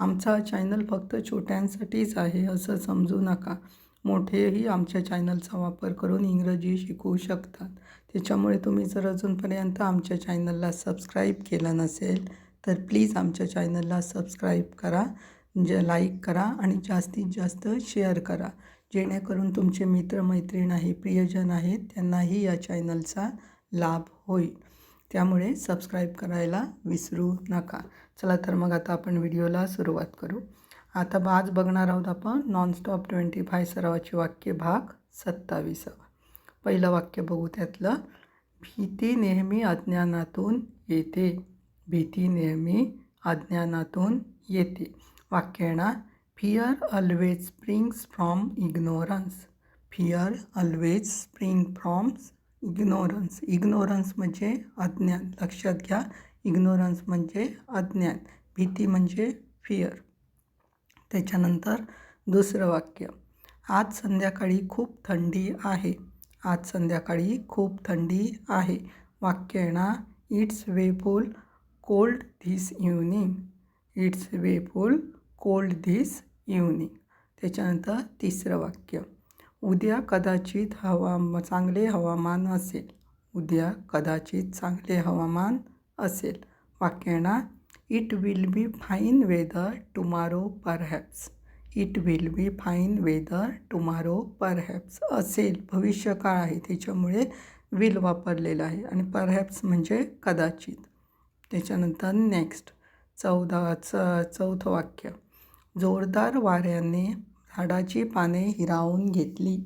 आमचा चॅनल फक्त छोट्यांसाठीच आहे असं समजू नका. मोठेही आमच्या चॅनलचा वापर करून इंग्रजी शिकू शकतात. त्याच्यामुळे तुम्ही जर अजूनपर्यंत आमच्या चॅनलला सबस्क्राईब केलं नसेल तर प्लीज आमच्या चॅनलला सबस्क्राईब करा ज लाईक करा आणि जास्तीत जास्त शेअर करा. जेणेकरून तुमचे मित्रमैत्रीण आहे प्रियजन आहेत त्यांनाही या चॅनलचा लाभ होईल. त्यामुळे सबस्क्राईब करायला विसरू नका. चला तर मग आता आपण व्हिडिओला सुरुवात करू. आता आज बघणार आहोत आपण नॉनस्टॉप ट्वेंटी फाय सरावाची वाक्य भाग सत्तावीसावा पहिलं वाक्य बघू त्यातलं. भीती नेहमी अज्ञानातून येते. भीती नेहमी अज्ञानातून येते. वाक्य येणार fear always springs from ignorance fear always spring froms ignorance ignorance म्हणजे अज्ञान. लक्षात घ्या. इग्नोरन्स म्हणजे अज्ञान भीती म्हणजे फिअर त्याच्यानंतर दुसरं वाक्य. आज संध्याकाळी खूप थंडी आहे. आज संध्याकाळी खूप थंडी आहे. वाक्य येणार it's awful cold this evening it's awful cold this evening त्याच्यानंतर तिसरं वाक्य. उद्या कदाचित हवा चांगले हवामान असेल. उद्या कदाचित चांगले हवामान असेल. वाक्य येणार it will be fine weather tomorrow perhaps it will be fine weather tomorrow perhaps असेल. भविष्यकाळ आहे. त्याच्यामुळे विल वापरलेलं आहे. आणि परहॅप्स म्हणजे कदाचित. त्याच्यानंतर नेक्स्ट चौदा च चौथं वाक्य. जोरदार वाऱ्याने झाडाची पाने हिरावून घेतली.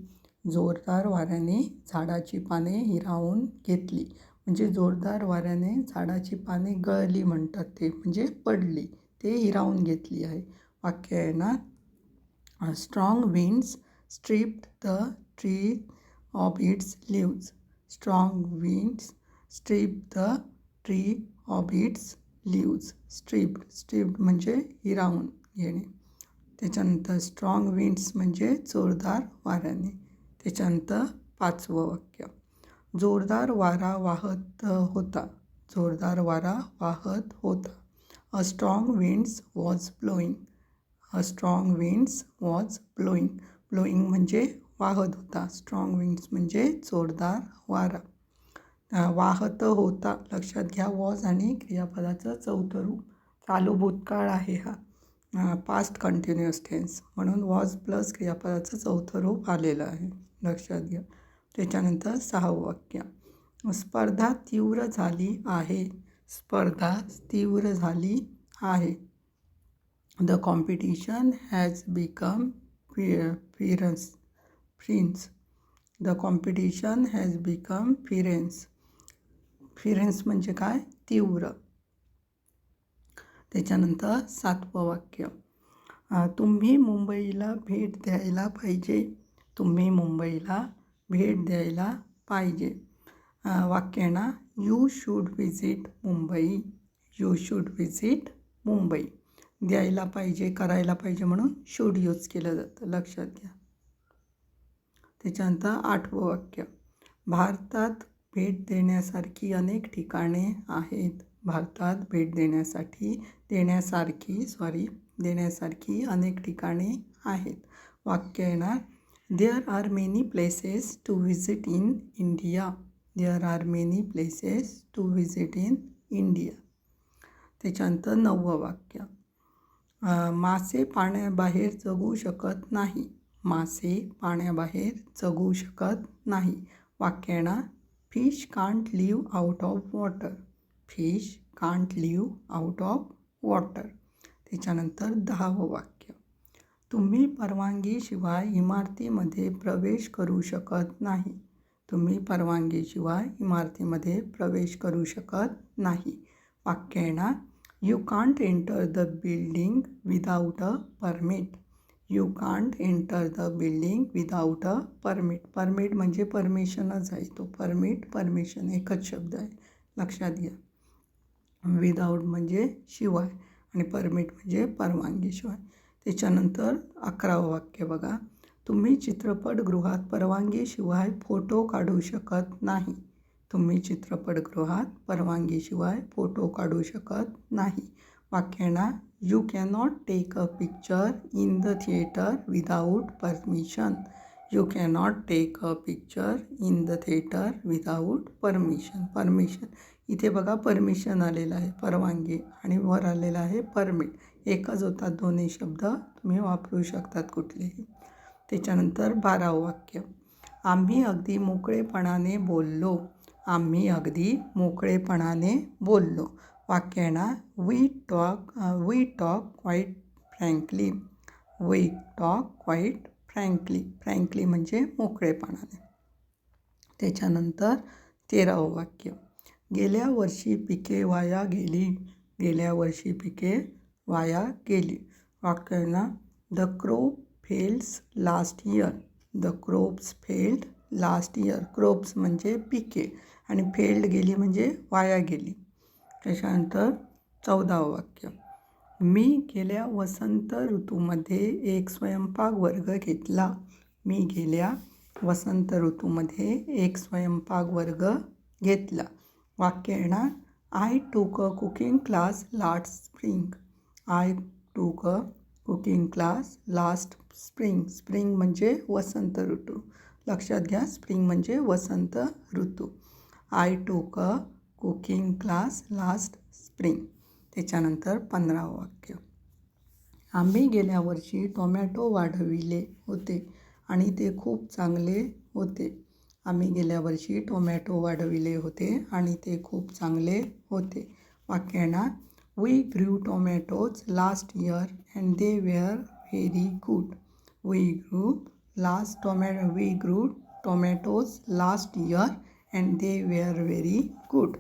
जोरदार वाऱ्याने झाडाची पाने हिरावून घेतली. म्हणजे जोरदार वाऱ्याने झाडाची पाने गळली म्हणतात ते म्हणजे पडली. ते हिरावून घेतली आहे. वाक्य आहे ना? Strong winds stripped the tree of its leaves strong winds strip the tree of its leaves stripped stripped म्हणजे हिरावून घेणे. त्याच्यानंतर स्ट्रॉंग विंड्स म्हणजे जोरदार वाऱ्याने. त्याच्यानंतर पाचवं वाक्य. जोरदार वारा वाहत होता. जोरदार वारा वाहत होता. A strong winds was blowing a strong winds was blowing blowing म्हणजे वाहत होता. स्ट्रॉंग विंड्स म्हणजे जोरदार वारा. वाहत होता. लक्षात घ्या वॉज आणि क्रियापदाचं चौथं रूप. चालू भूतकाळ आहे हा. पास्ट कंटिन्युअस टेन्स म्हणून वॉज प्लस क्रियापदाचं चौथं रूप आलेलं आहे. लक्षात घ्या. त्याच्यानंतर सहावं वाक्य. स्पर्धा तीव्र झाली आहे. स्पर्धा तीव्र झाली आहे. The competition has become fierce fierce the competition has become fierce fierce म्हणजे काय? तीव्र. त्याच्यानंतर सातवं वाक्य. तुम्ही मुंबईला भेट द्यायला पाहिजे. तुम्ही मुंबईला भेट द्यायला पाहिजे. अ, वाक्य आहे ना you should visit Mumbai you should visit Mumbai द्यायला पाहिजे करायला पाहिजे म्हणून शूड यूज केलं जातं. लक्षात घ्या. त्याच्यानंतर आठवं वाक्य भारतात भेट देण्यासारखी अनेक ठिकाणे आहेत. भारतात भेट देण्यासाठी देण्यासारखी सॉरी देण्यासारखी अनेक ठिकाणे आहेत. वाक्य येणार there are many places to visit in India there are many places to visit in India त्याच्यानंतर नववं वाक्य. मासे पाण्याबाहेर जगू शकत नाही. मासे पाण्याबाहेर जगू शकत नाही. वाक्य fish can't live out of water fish can't live out of water त्याच्यानंतर दहावं वाक्य. तुम्ही परवानगीशिवाय इमारतीमध्ये प्रवेश करू शकत नाही. तुम्ही परवानगीशिवाय इमारतीमध्ये प्रवेश करू शकत नाही. वाक्य येणार you can't enter the building without a permit you can't enter the building without a permit permit म्हणजे परमिशनच आहे तो. परमिट परमिशन एकच शब्द आहे. लक्षात घ्या. विदाऊट म्हणजे शिवाय आणि परमिट म्हणजे परवानगीशिवाय. त्याच्यानंतर अकरावं वाक्य बघा. तुम्ही चित्रपटगृहात परवानगीशिवाय फोटो काढू शकत नाही. तुम्ही चित्रपटगृहात परवानगीशिवाय फोटो काढू शकत नाही. वाक्यांना you cannot take a picture in the theatre without permission you cannot take a picture in the theatre without permission permission इथे बघा परमिशन आलेलं आहे. परवानगी आणि वर आलेलं आहे. परमिट एकच होतात दोन्ही शब्द तुम्ही वापरू शकतात कुठलेही. त्याच्यानंतर बारावं वाक्य. आम्ही अगदी मोकळेपणाने बोललो. आम्ही अगदी मोकळेपणाने बोललो. वाक्य येणार we talk we talk quite frankly we talk quite frankly frankly म्हणजे मोकळेपणाने. त्याच्यानंतर तेरावं वाक्य. गेल्या वर्षी पिके वाया गेली. गेल्या वर्षी पिके वाया गेली. वाक्यांना the crop fails last year. The crops failed last year. Crops म्हणजे पिके आणि फेल्ड गेली म्हणजे वाया गेली. त्याच्यानंतर चौदावं वाक्य. मी गेल्या वसंत ऋतूमध्ये एक स्वयंपाक वर्ग घेतला. मी गेल्या वसंत ऋतूमध्ये एक स्वयंपाक वर्ग घेतला. वाक्य येणार I took a cooking class last spring I took a cooking class last spring spring म्हणजे वसंत ऋतू. लक्षात घ्या स्प्रिंग म्हणजे वसंत ऋतू. I took a cooking class last spring त्याच्यानंतर पंधरावं वाक्य. आम्ही गेल्या वर्षी टोमॅटो वाढविले होते आणि ते खूप चांगले होते. आम्ही गेल्या वर्षी टोमॅटो वाढविले होते आणि ते खूप चांगले होते. वाक्यांना we grew tomatoes last year and they were very good. We grew last tomato we grew tomatoes last year and they were very good.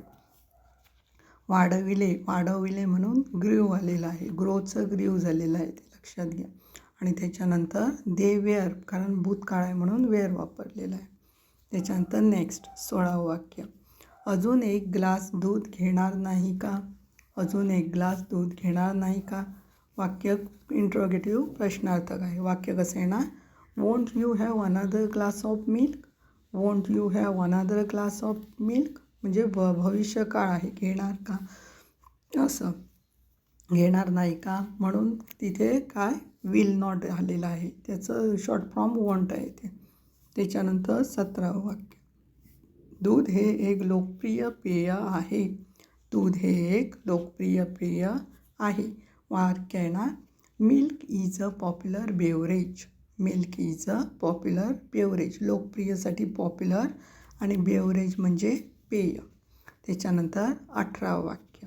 वाढविले वाढविले म्हणून ग्रीव आलेलं आहे. ग्रोचं ग्रीव झालेलं आहे ते लक्षात घ्या. आणि त्याच्यानंतर दे वेअर कारण भूतकाळ आहे म्हणून वेअर वापरलेलं आहे. त्याच्यानंतर नेक्स्ट सोळावं वाक्य. अजून एक ग्लास दूध घेणार नाही का? अजून एक ग्लास दूध घेणार नाही का? वाक्य इंट्रोगेटिव्ह प्रश्नार्थक आहे. वाक्य कसं येणार? Won't you have another glass of milk won't you have another glass of milk म्हणजे भ भविष्यकाळ आहे. घेणार का? असं. घेणार नाही का? म्हणून तिथे काय? विल नॉट आलेलं आहे. त्याचं शॉर्ट फॉर्म वॉन्ट आहे ते. त्याच्यानंतर सतरावं वाक्य. दूध हे एक लोकप्रिय पेय आहे. दूध हे एक लोकप्रिय पेय आहे. वाक्याना milk is a popular beverage. Milk is a popular beverage. लोकप्रियसाठी popular आणि बेवरेज म्हणजे पेय. त्याच्यानंतर अठरावं वाक्य.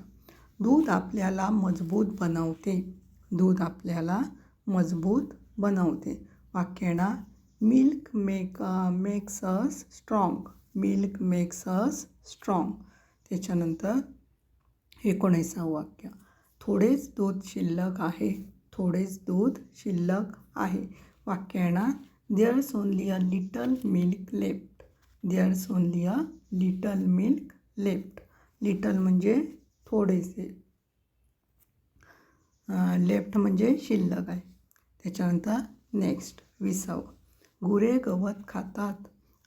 दूध आपल्याला मजबूत बनवते. दूध आपल्याला मजबूत बनवते. वाक्यणा milk make makes us strong. Milk makes us strong. त्याच्यानंतर एकोणीसावं वाक्य. थोडेच दूध शिल्लक आहे. थोडेच दूध शिल्लक आहे. वाक्याना there's only a little milk left. There's only a little milk left. Little म्हणजे थोडेसे. लेफ्ट म्हणजे शिल्लक आहे. त्याच्यानंतर नेक्स्ट. विसावं. गुरे गवत खातात.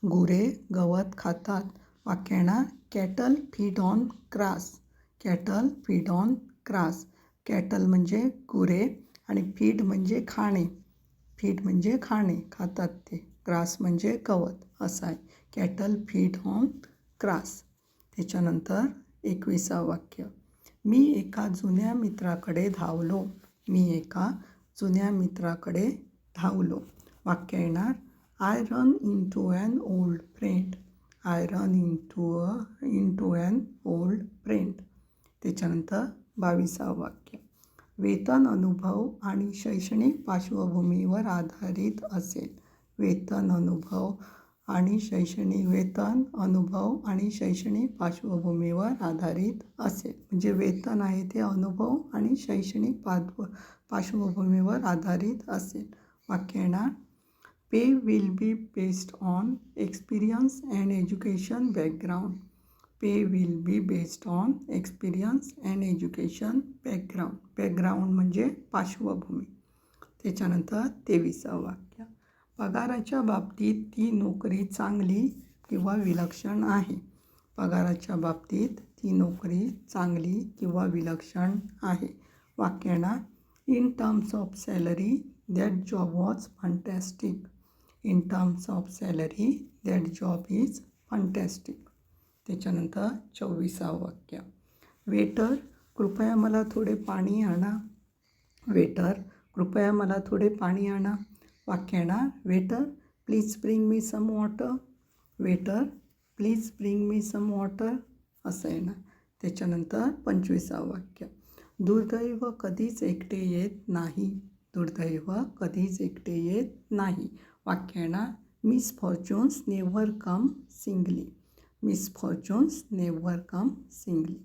गुरे गवत खातात. वाक्याना cattle feed on grass cattle feed on grass. Cattle म्हणजे गुरे आणि फीड म्हणजे खाणे. फीड म्हणजे खाणे खातात ते. क्रास म्हणजे गवत असं आहे कॅटल फीड ऑन क्रास. त्याच्यानंतर एकवीसा वाक्य. मी एका जुन्या मित्राकडे धावलो. मी एका जुन्या मित्राकडे धावलो. वाक्य येणार. I run into an old friend I run into a into an old friend त्याच्यानंतर बावीसावं वाक्य. वेतन अनुभव आणि शैक्षणिक पार्श्वभूमीवर आधारित असेल. वेतन अनुभव आणि शैक्षणिक वेतन अनुभव आणि शैक्षणिक पार्श्वभूमीवर आधारित असेल. म्हणजे वेतन आहे ते अनुभव आणि शैक्षणिक पार्श्व पार्श्वभूमीवर आधारित असेल. वाक्य येणार? Pay will be based on experience and education background pay will be based on experience and education background background म्हणजे पार्श्वभूमी. त्याच्यानंतर तेविसावं वाक्य. पगाराच्या बाबतीत ती नोकरी चांगली किंवा विलक्षण आहे? पगाराच्या बाबतीत ती नोकरी चांगली किंवा विलक्षण आहे? वाक्यांना in terms of salary that job was fantastic in terms of salary that job is fantastic त्याच्यानंतर चोवीसावं वाक्य. वेटर कृपया मला थोडे पाणी आणा. वेटर कृपया मला थोडे पाणी आणा. वाक्य येणार waiter please bring me some water waiter please bring me some water असं येणार. त्याच्यानंतर पंचवीसावं वाक्य. दुर्दैव कधीच एकटे येत नाही. दुर्दैव कधीच एकटे येत नाही. वाक्य येणार misfortunes never come singly misfortunes never come singly.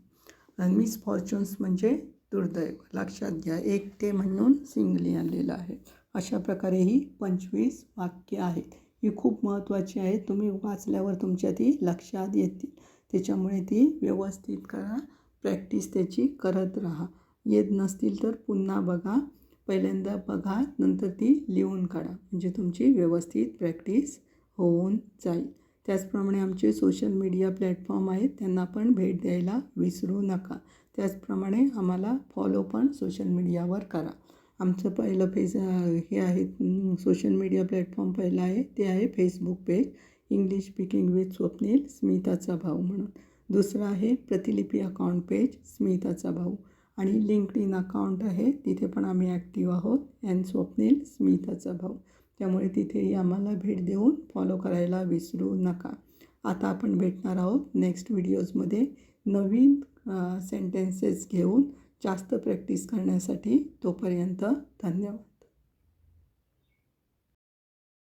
आणि मिस फॉर्च्युन्स म्हणजे दुर्दैव. लक्षात घ्या एकटे म्हणून सिंगली आलेलं आहे. अशा प्रकारे ही पंचवीस वाक्य आहेत. ही खूप महत्त्वाची आहेत तुम्ही वाचल्यावर तुमच्या ती लक्षात येतील. त्याच्यामुळे ती व्यवस्थित करा. प्रॅक्टिस त्याची करत राहा. येत नसतील तर पुन्हा बघा. पहिल्यांदा बघा नंतर ती लिहून काढा. म्हणजे तुमची व्यवस्थित प्रॅक्टिस होऊन जाईल. त्याचप्रमाणे आमचे सोशल मीडिया प्लॅटफॉर्म आहेत त्यांना पण भेट द्यायला विसरू नका. त्याचप्रमाणे आम्हाला फॉलो पण सोशल मीडियावर करा. आमचं पहिलं पेज हे आहे सोशल मीडिया प्लॅटफॉर्म पहिलं आहे ते आहे Facebook page English speaking with Swapnil स्मिताचा भाऊ म्हणून. दुसरं आहे प्रतिलिपी अकाउंट पेज स्मिताचा भाऊ. आणि लिंक्ड इन अकाउंट आहे तिथे पण आम्ही ॲक्टिव्ह आहोत. अँड स्वप्नील स्मिताचा भाऊ. त्यामुळे तिथेही आम्हाला भेट देऊन फॉलो करायला विसरू नका. आता आपण भेटणार आहोत नेक्स्ट व्हिडिओजमध्ये नवीन सेंटेन्सेस घेऊन जास्त प्रॅक्टिस करण्यासाठी तोपर्यंत धन्यवाद.